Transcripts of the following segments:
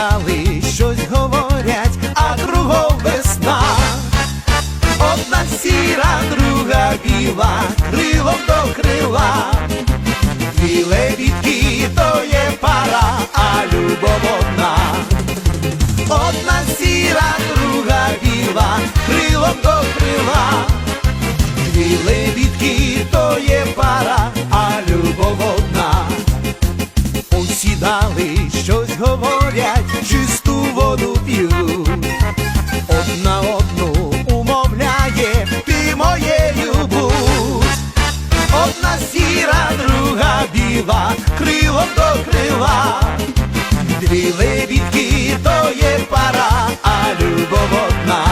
зали щось говорять, а кругом весна. Одна сіра, друга біла, крилом до крила, біле лебідки то є пара, а любов одна. Одна сіра, друга біла, крилом до крила, дві лебідки то є пара. Лебідки, то є пара, а любов одна.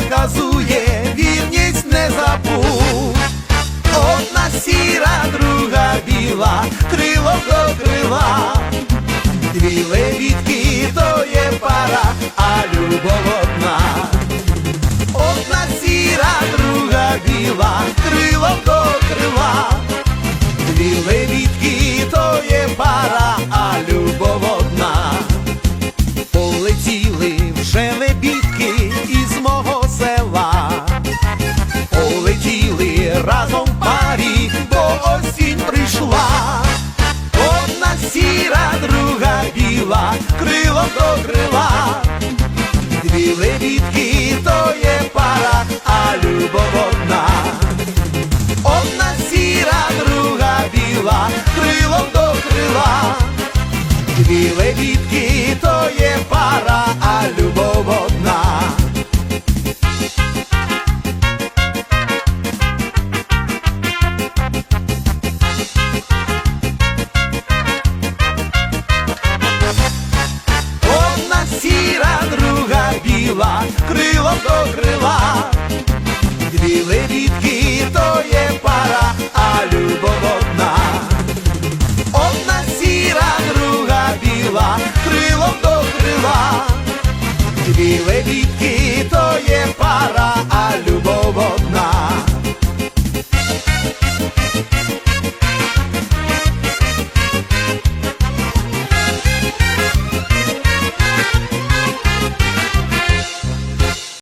Наказує, вірність не забув. Одна сіра, друга біла, крило до крила. Дві левітки то є пара, а любов одна. Дві дітки, то є пара, а любов. Одна